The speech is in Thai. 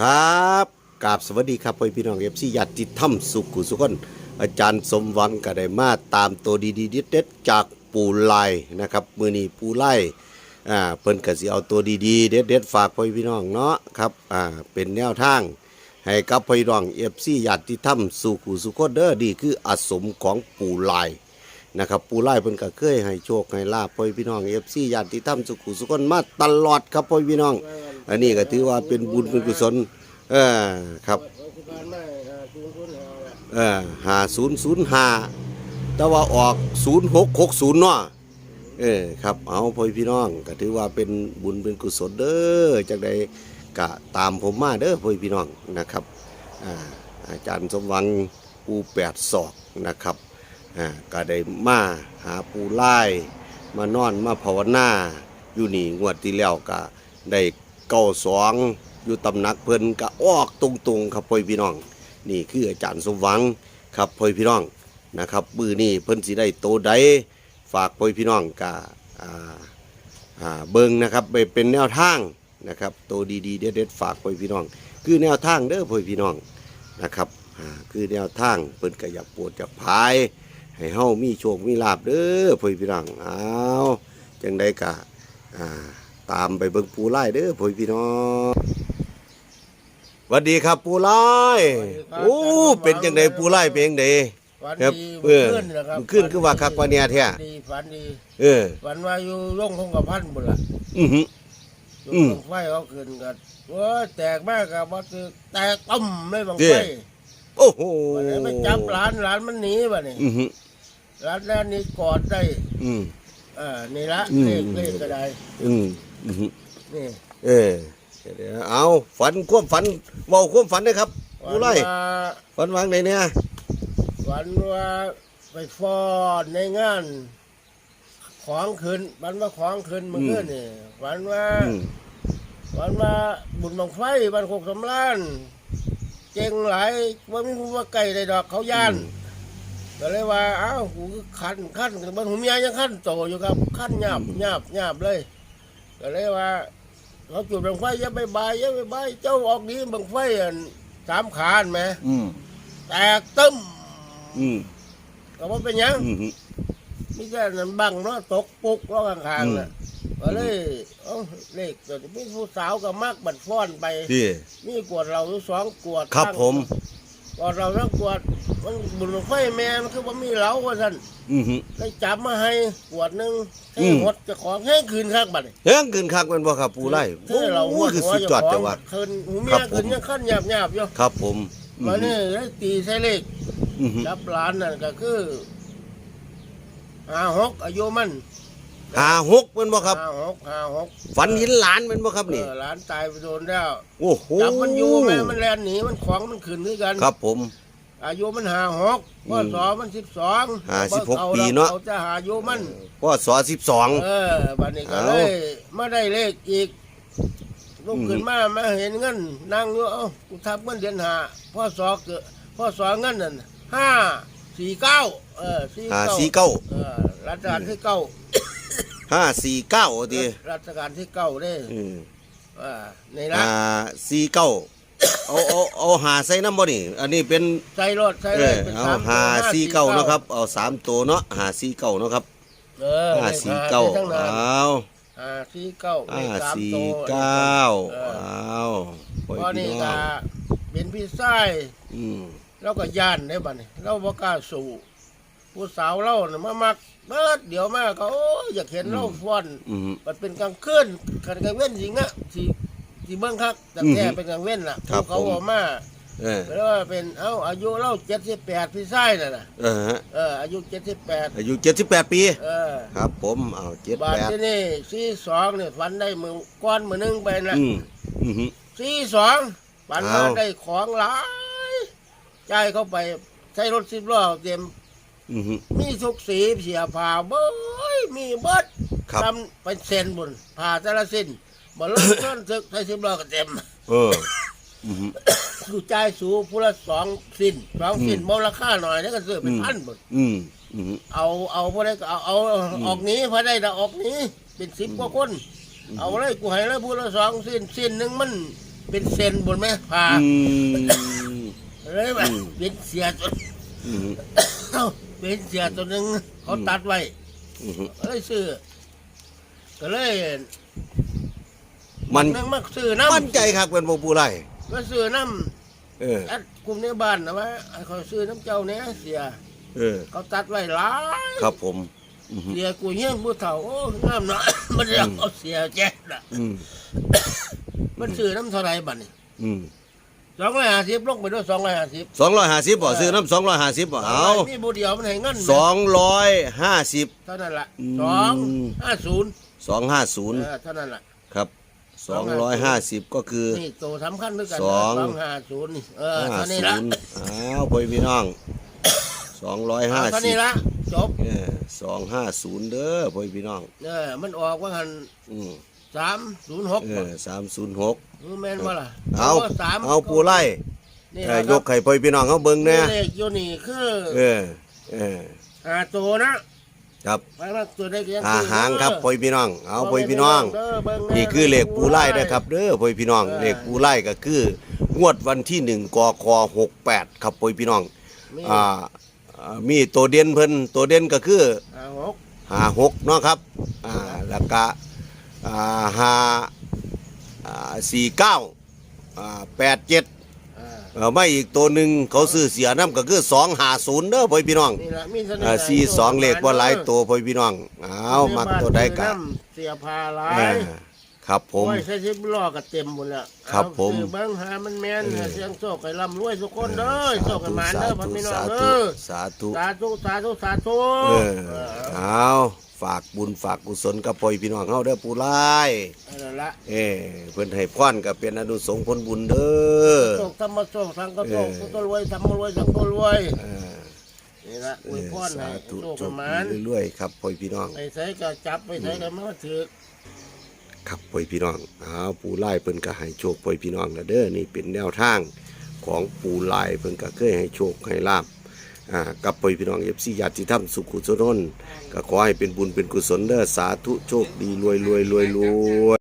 ครับกราบสวัสดีครับพ่อพี่น้องเอฟซีญาติธรรมสุขุสุขนอาจารย์สมหวังก็ได้มาตามตัวดีๆเด็ดๆจากปูไลนะครับมือนี้ปูไลอ่าเพิ่นก็สิเอาตัวดีๆเด็ดๆฝากพ่อพี่น้องเนาะครับอ่าเป็นแนวทางให้กับพ่อพี่น้องเอฟซีญาติธรรมสุขุสุขนเด้อดีคืออาสมของปูไลนะครับปูไล่เพิ่นก็เคยให้โชคให้ลาภพ่อพี่น้องเอฟซีญาติธรรมสุขุสุขนมาตลอดครับพ่อพี่น้อง อันนี้ก็ถือว่าเป็นบุญเป็นกุศลเออครับเออหาศูนย์ศูนย์หาแต่ว่าออกศูนย์หกหกศูนย์เนาะเออครับเอาพ่อพี่น้องก็ถือว่าเป็นบุญเป็นกุศลเด้อจากใดก็ตามผมมาเด้อพ่อพี่น้องนะครับอ่าอาจารย์สมหวังปูแปดศอกนะครับอ่าก็ได้มาหาปูไล่มานอนมาภาวนาอยู่นี่งวดที่แล้วก็ได้ เก้าสองอยู่ตำหนักเพิ่นก็ออกตรงๆครับพ่อพี่น้อง นี่คืออาจารย์สมหวังครับพ่อพี่น้องนะครับมือนี่เพิ่นสิได้โตใดฝากพ่อพี่น้องก็อ่าอ่าเบิงนะครับไปเป็นแนวทางนะครับโตดีๆเด็ดๆฝากพ่อพี่น้อง คือแนวทางเด้อพ่อพี่น้องนะครับคือแนวทางเพิ่นก็อยากปวดอยากพาย ให้เฮามีโชคมีลาบเด้อพ่อพี่น้องเอาจังได้กะอ่า ตามไปเบิ่งปูไล่เด้อพ่อพี่น้องสวัสดีครับปูไล่สวัสดีครับโอ้เป็นจังไดปูไล่เป็นจังไดฝันครับดีเออขึ้นนะครับมันขึ้นคือว่าคักกว่าเนี่ยแท้ ฝันดีฝันดีเออ ฝันว่าอยู่ร่องคงกับพันบุญละอือหือ อยู่อืมบังไฟเขาขึ้นกันเว้ยแตกมากครับว่าคือแตกต้มเลยบังเด้ไฟโอ้โหวันนี้ไปจับหลานหลานมันหนีบ่เนี่ยอือหือหลานแรกนี่กอดได้อืม เออนี่ละอืม เลขเลขก็ได้อืมอือหือ นี่เออเดี๋ยวเอาฝันความฝันเว้าความฝันนะครับปูไล่ฝันว่าฝันวางไหนเนี่ยฝันว่าไปฟ้อนในงาน ของขึ้นฝันว่าของขึ้นเมื่อคืนนี่ฝันว่าอืมวันมาบุญบังไฟบ้านโคกสำล้านเจงหลายว่ามีผู้ว่าไก่ได้ดอกเขาย่านก็เลยว่าอ้าวกูคือคันคันบ้านหูเมียยังคันโตอยู่ครับคันหยาบหยาบหยาบเลย ก็เลยว่าเขาจุดบังไฟอยังไปบายอยังไปบายเจ้าออกนี้บังไฟอันสามขานไหมอืมแตกตึ้มอืมก็ว่าเป็นหยังอืมมีแต่นั้นบังเนาะตกปุกแล้วข้างๆน่ะก็เลยเอ้าเลขตัวนี้มีผู้สาวกับมักบัดฟ้อนไปพี่มีกวดเราอยู่สองกวดครับตั้งผม กวดเราทั้งกวดมันบุญไฟแม่มันคือว่ามีเหล้าว่าท่านอือหือได้จับมาให้กวดหนึ่งอืให้มหดเจะของให้คืนข้างบัดนี้เฮ้ยเกินคักแมันบ่ครับปูไล่ให้เราหโอ้ดยคือหัวสุดยอดเจ้าจังขว่าองคืนหูเมีครัยบผม คืนยังขั้นหยาบหยาบๆอยู่ครับผมอือวันหืนี้อได้ตีใส่เลขอือหือจับหลานนั่นก็คือห้าหกอายุมัน หาหกแมันบ่ครับ ห้าหกห้าหกฝันเห็นหลานแมันบ่ครับเอนี่อหลานตายไปโดนแล้วโอ้โหจับมันอยู่แม่มันแลนหนีมันของมันขึ้นด้วยกันครับผม อายุมันหาหกอืพ่อมสอมันสิบสองห้าสิบหกปีเนาะเขาจะหาอายุมัน พ่อสอสิบสอง เออบัดนี้ก็เอาเลยมาได้เลขอีกลูกอืมขึ้นมามาเห็นเงินนั่งอยู่เอ้ากูทับเงินเดือนหาพ่อสอเกิดพ่อสอเงินนั่นห้าสี่เก้าเออสี่ห้าเก้าสี่เก้า เออรัชกาลที่เก้า ห้าสี่เก้าทีรัชกาลที่เก้าเด้อืมเออนี่ละห้าสี่เก้าเอาเอาเอาหาใส่น้ำบ่นี่ อันนี้เป็น ใส่รถใส่เอเลยอเป็นเอาสามตัวหาสี่เก้าเนาะครับเอาสามตัวเนาะหาสี่เก้าเนาะครับเออห้าสี่เก้าลขทั้งนั้นเอาห้าสี่เก้าเลห้าขสามสี่ตัวเก้าเออเอาปล่อยเพราะพี่นี่น้อก็งเป็นพี่ชายอืมเราก็ย่านได้บัดนี้เราบ่กล้าสู้ ผู้สาวเราน่ะมามักเบิดเดี๋ยวมาก็โอ้ยอยากเห็นเราฟ้อนอืม มันเป็นกลางคืนคันกลางเว้นจริงอะที่ที่เบิ่งคักแต่แท้อืมเป็นกลางเว้นล่ะครับเขาผมบอกมาเออแล้วว่าเป็นเอ้าอายุเรา78พี่ชายน่ะน่ะเออฮะเอออายุ78อายุเจ็ดสิบแปดปี เออ ครับ ผมเอาเจ็ดบาดแปดที่นี่สี่สองเนี่ยฝันได้มือก้อนมือหนึงไปนะอืมอืมฮึสี่สองฝันว่าเอา ได้ของหลายจ่ายเข้าไปใช้รถสิบล้อเต็ม อืมฮึ มีทุกสีเสียผ่าเบ้ยมีเบิดครับ ทำเป็นเซนบุญผ่าแต่ละสิ้นบ่ลงเงินซึกใช้สิบล้อก็เต็ม เออ อืมฮึดูจ่ายสูผู้ละสองสิ้นสองสิ้นอืม มูลค่าหน่อยนี่ก็ซื้อเป็นอืมพันบุญอืมอืมฮึ เอาเอาพอได้ก็เอาเอาออกหนี้พอได้แต่ออกหนี้เป็นสิบกว่าคน เอาเลยกูให้เลยผู้ละสองสิ้นสิ้นหนึ่งมันเป็นเซนบนแม่พาอืม เลยว่าอืม เป็นเสียตัวอืมเอ้า เป็นเสียตัวหนึ่งเขาตัดไว้อืมก็เลยซื้อก็เลยมันนั่งมาซื้อน้ำมั่นใจครับเป็นบ่ปูไล่มาซื้อน้เออำอัดกลุ่มในบ้านนะว่าให้เขาซื้อน้ำเจ้าเนี้ยเสียเออ เขาตัดไว้หลายครับผม อืมเสียกูเฮี้ยงผู้เฒ่าโอ้งามเนาะมันจะเอาเสียแจ๊ดน่ะอืมมันซื้อน้ำเท่าไรบัดนี่อืม สองร้อยห้าสิบลงไปด้วยสองร้อยห้าสิบสองร้อยห้าสิบบ่ซื้อน้ำสองร้อยห้าสิบบ่เอานี่บูเดียวมันให้เงินสองร้อยห้าสิบเท่านั้นละอืมสองห้าศูนย์สองห้าศูนย์เออเท่านั้นละครับสองร้อยห้าสิบก็คือนี่โตสำคัญด้วยกันสองห้าศูนย์นี่เออห้าเท่านี้ศูละนย์อ้าวพ่อพี่น้องสองร้อยห้าเท่าสินี้บละจบเออสองห้าศูนย์เด้อพ่อพี่น้องเออมันออกว่าหันอืม สามศูนย์หกเออสามศูนย์หกรู้แม่นว่าล่ะเอาสามเอาปูไล่นี่เอนะอครับยกให้พ่อพี่น้องเขาเบิ่งแน่เลขอยู่นี่คือเออเออหาตัวนะครับไปมาตัวได้ก็ยังอาหางครับพ่อพี่น้อง เอาพ่อพี่น้องเด้เบิ่งแนี่คือเลขปูไล่นะครับเด้อพ่อพี่น้องเออเลขปูไล่ก็คืองวดวันที่หนึ่งกคหกแปดครับพ่อพี่น้องมีอ่าอ่ามีตัวเด่นเพิ่นตัวเด่นก็คือหาหกหาหกเนาะครับอ่าแล้วก็อ่า หาอ่าสี่เก้าอ่าแปดเจ็ดอ่าเออไม่อีกตัวหนึ่งเขาซื้อเสียน้ำก็คือสองหาศูนย์เด้อพ่อพี่น้องนี่ละมีเสน่อ่าห์สี่สองเลขว่าหลายตัวพ่อพี่น้องเอามักตัวใดกันเสียพาหลาเอยอครับผมโอ้ยใช้ชิบล้อก็เต็มหมดแล้วครับเอาผมซื้อเบิ้งหามันแม่นเออเสียงโชคให้ร่ำรวยทุกคนเด้อโชคให้หมานเด้อพ่อพี่น้องสาเด้ธุอสาธุสาธุสาธุสาธุเออเออเอา ฝากบุญฝากกุศลกับพ่อพี่น้องเฮาเด้อปูไล่เอานั่นละเออเพิ่นให้พรก็เป็นอนุสงส์ผลบุญเด้อโชคธรรมโชคสังก็โชคเออพุทธรวยธรรมรวยสังก็รวยเออนี่ละอวยพรให้สาธุโชคโชให้คหมานดีเรื่อยๆครับพ่อพี่น้องไปใส่ก็จับไปใส่ก็มาถือครับพ่อพี่น้องอ้าวปูไล่เพิ่นก็ให้โชคพ่อพี่น้องแล้วเด้อนี่เป็นแนวทางของปูไล่เพิ่นก็เคยให้โชคให้ลาบ อ่ากับไปพี่น้อง FC ญาติธรรมสุขุสนนก็ขอให้เป็นบุญเป็นกุศลเด้อสาธุโชคดีรวยรวยรวยรวย